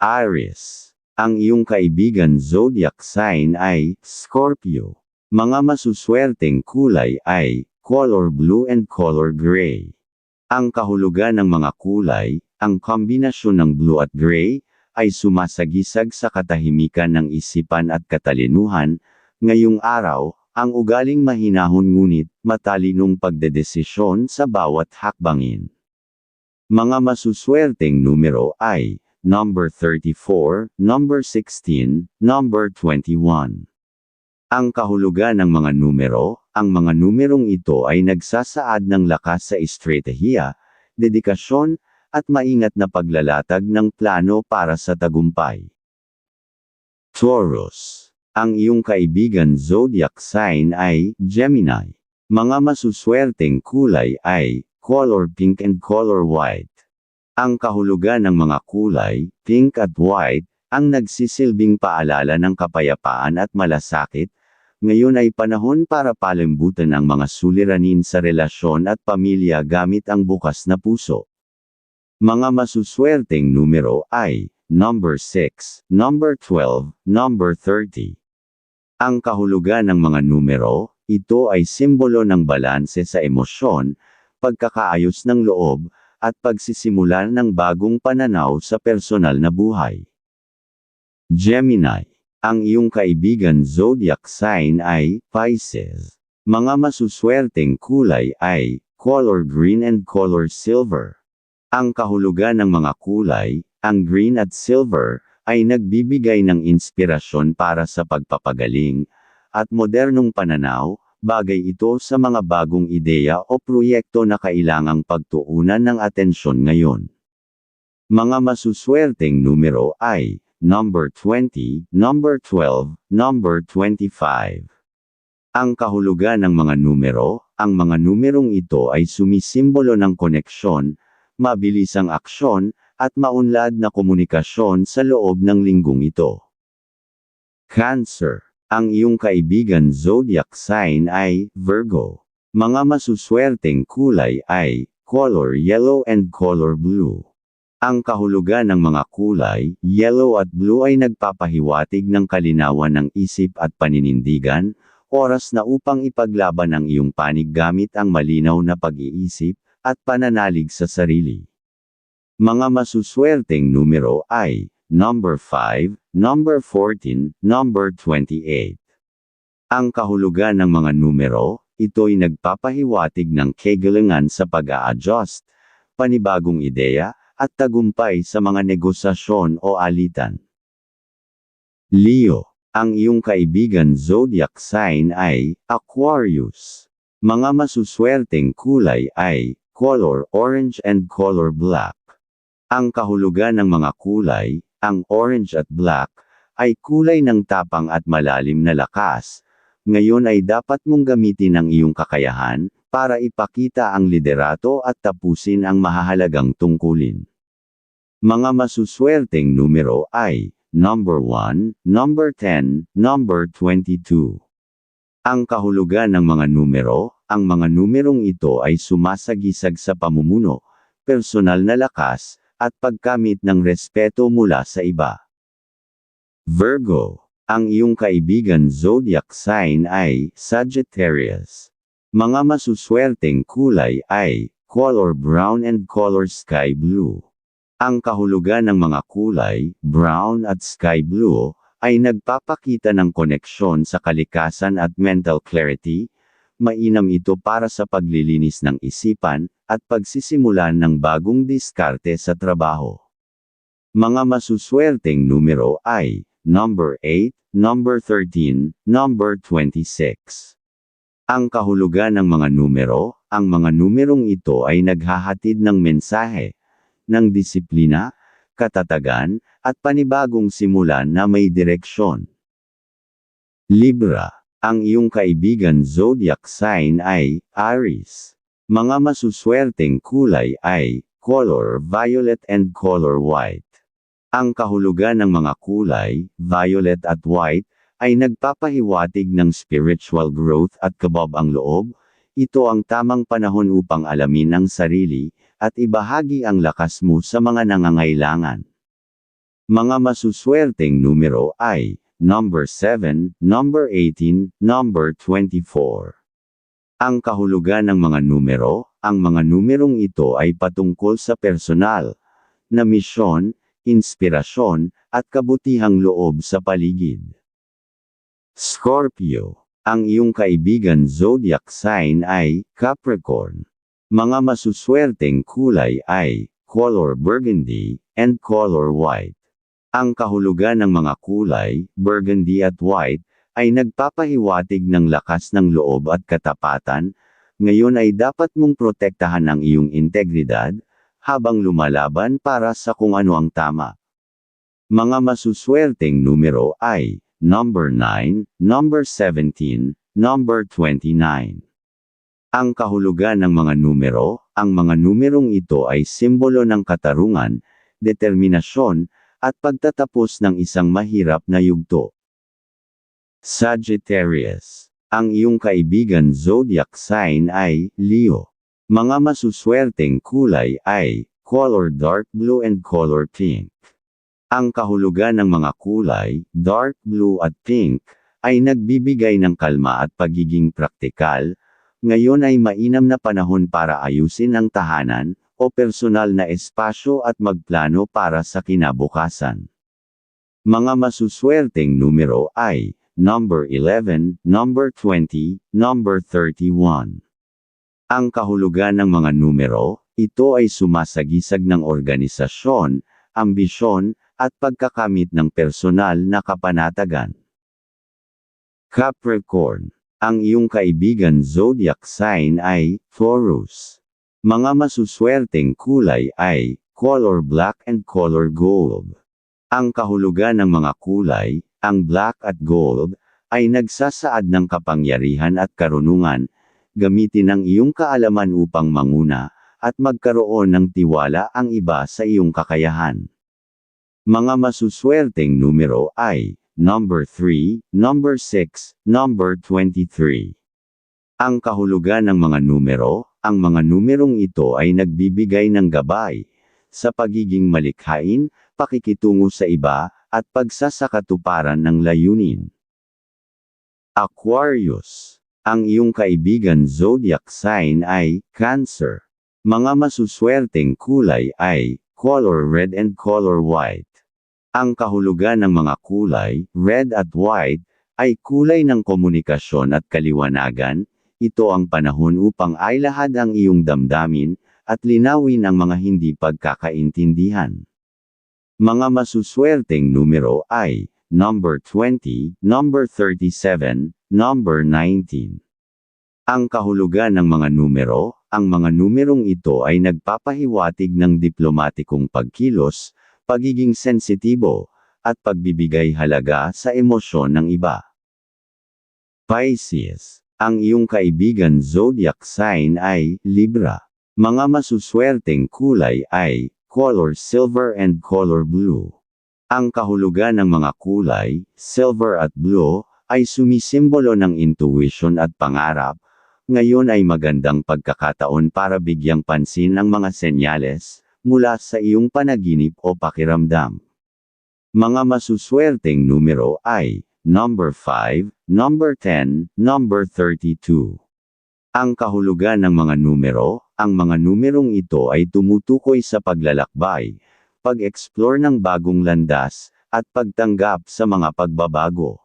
Aries. Ang iyong kaibigan zodiac sign ay Scorpio. Mga masuswerteng kulay ay color blue and color gray. Ang kahulugan ng mga kulay, ang kombinasyon ng blue at gray, ay sumasagisag sa katahimikan ng isipan at katalinuhan, ngayong araw, ang ugaling mahinahon ngunit matalinong pagdedesisyon sa bawat hakbangin. Mga masuswerteng numero ay number 34, number 16, number 21. Ang kahulugan ng mga numero, ang mga numerong ito ay nagsasaad ng lakas sa estratehiya, dedikasyon, at maingat na paglalatag ng plano para sa tagumpay. Taurus. Ang iyong kaibigan zodiac sign ay Gemini. Mga masuswerteng kulay ay color pink and color white. Ang kahulugan ng mga kulay, pink at white, ang nagsisilbing paalala ng kapayapaan at malasakit, ngayon ay panahon para palimbutan ang mga suliranin sa relasyon at pamilya gamit ang bukas na puso. Mga masuswerteng numero ay number 6, number 12, number 30. Ang kahulugan ng mga numero, ito ay simbolo ng balanse sa emosyon, pagkakaayos ng loob, at pagsisimula ng bagong pananaw sa personal na buhay. Gemini ang iyong kaibigan zodiac sign ay Pisces. Mga masuswerteng kulay ay color green and color silver. Ang kahulugan ng mga kulay, ang green at silver, ay nagbibigay ng inspirasyon para sa pagpapagaling, at modernong pananaw, bagay ito sa mga bagong ideya o proyekto na kailangang pagtuunan ng atensyon ngayon. Mga masuswerteng numero ay number 20, number 12, number 25. Ang kahulugan ng mga numero, ang mga numerong ito ay sumisimbolo ng koneksyon, mabilisang aksyon, at maunlad na komunikasyon sa loob ng linggong ito. Cancer. Ang iyong kaibigan zodiac sign ay Virgo. Mga masuswerteng kulay ay color yellow and color blue. Ang kahulugan ng mga kulay, yellow at blue ay nagpapahiwatig ng kalinawan ng isip at paninindigan, oras na upang ipaglaban ang iyong panig gamit ang malinaw na pag-iisip, at pananalig sa sarili. Mga masuswerteng numero ay, number 5, number 14, number 28. Ang kahulugan ng mga numero, ito'y nagpapahiwatig ng kagalingan sa pag-a-adjust, panibagong ideya, at tagumpay sa mga negosasyon o alitan. Leo, ang iyong kaibigan zodiac sign ay Aquarius. Mga masuswerteng kulay ay color orange and color black. Ang kahulugan ng mga kulay, ang orange at black, ay kulay ng tapang at malalim na lakas. Ngayon ay dapat mong gamitin ang iyong kakayahan, para ipakita ang liderato at tapusin ang mahahalagang tungkulin. Mga masuswerteng numero ay, number 1, number 10, number 22. Ang kahulugan ng mga numero, ang mga numerong ito ay sumasagisag sa pamumuno, personal na lakas, at pagkamit ng respeto mula sa iba. Virgo, ang iyong kaibigan zodiac sign ay Sagittarius. Mga masuswerteng kulay ay color brown and color sky blue. Ang kahulugan ng mga kulay, brown at sky blue, ay nagpapakita ng koneksyon sa kalikasan at mental clarity, mainam ito para sa paglilinis ng isipan, at pagsisimulan ng bagong diskarte sa trabaho. Mga masuswerteng numero ay, number 8, number 13, number 26. Ang kahulugan ng mga numero, ang mga numerong ito ay naghahatid ng mensahe, ng disiplina, katatagan, at panibagong simulan na may direksyon. Libra, ang iyong kaibigan zodiac sign ay Aries. Mga masuswerteng kulay ay color violet and color white. Ang kahulugan ng mga kulay, violet at white, ay nagpapahiwatig ng spiritual growth at kabab ang loob, ito ang tamang panahon upang alamin ang sarili, at ibahagi ang lakas mo sa mga nangangailangan. Mga masuswerteng numero ay number 7, number 18, number 24. Ang kahulugan ng mga numero, ang mga numerong ito ay patungkol sa personal na misyon, inspirasyon, at kabutihang loob sa paligid. Scorpio. Ang iyong kaibigan zodiac sign ay Capricorn. Mga masuswerteng kulay ay color burgundy and color white. Ang kahulugan ng mga kulay, burgundy at white, ay nagpapahiwatig ng lakas ng loob at katapatan, ngayon ay dapat mong protektahan ang iyong integridad, habang lumalaban para sa kung ano ang tama. Mga masuswerteng numero ay number 9, number 17, number 29. Ang kahulugan ng mga numero, ang mga numerong ito ay simbolo ng katarungan, determinasyon, at pagtatapos ng isang mahirap na yugto. Sagittarius. Ang iyong kaibigan zodiac sign ay Leo. Mga masuswerteng kulay ay color dark blue and color pink. Ang kahulugan ng mga kulay, dark blue at pink, ay nagbibigay ng kalma at pagiging praktikal, ngayon ay mainam na panahon para ayusin ang tahanan, o personal na espasyo at magplano para sa kinabukasan. Mga masuswerteng numero ay, number 11, number 20, number 31. Ang kahulugan ng mga numero, ito ay sumasagisag ng organisasyon, ambisyon, at pagkakamit ng personal na kapanatagan. Capricorn. Ang iyong kaibigan zodiac sign ay Taurus. Mga masuswerteng kulay ay color black and color gold. Ang kahulugan ng mga kulay, ang black at gold, ay nagsasaad ng kapangyarihan at karunungan, gamitin ang iyong kaalaman upang manguna, at magkaroon ng tiwala ang iba sa iyong kakayahan. Mga masuswerteng numero ay number 3, number 6, number 23. Ang kahulugan ng mga numero, ang mga numerong ito ay nagbibigay ng gabay sa pagiging malikhain, pakikitungo sa iba, at pagsasakatuparan ng layunin. Aquarius. Ang iyong kaibigan zodiac sign ay Cancer. Mga masuswerteng kulay ay color red and color white. Ang kahulugan ng mga kulay, red at white, ay kulay ng komunikasyon at kaliwanagan, ito ang panahon upang ay lahad ang iyong damdamin, at linawin ang mga hindi pagkakaintindihan. Mga masuswerteng numero ay, number 20, number 37, number 19. Ang kahulugan ng mga numero, ang mga numerong ito ay nagpapahiwatig ng diplomatikong pagkilos, pagiging sensitibo, at pagbibigay halaga sa emosyon ng iba. Pisces. Ang iyong kaibigan zodiac sign ay Libra. Mga masuswerteng kulay ay color silver and color blue. Ang kahulugan ng mga kulay, silver at blue, ay sumisimbolo ng intuition at pangarap, ngayon ay magandang pagkakataon para bigyang pansin ang mga senyales, mula sa iyong panaginip o pakiramdam. Mga masuswerteng numero ay, number 5, number 10, number 32. Ang kahulugan ng mga numero, ang mga numerong ito ay tumutukoy sa paglalakbay, pag-explore ng bagong landas, at pagtanggap sa mga pagbabago.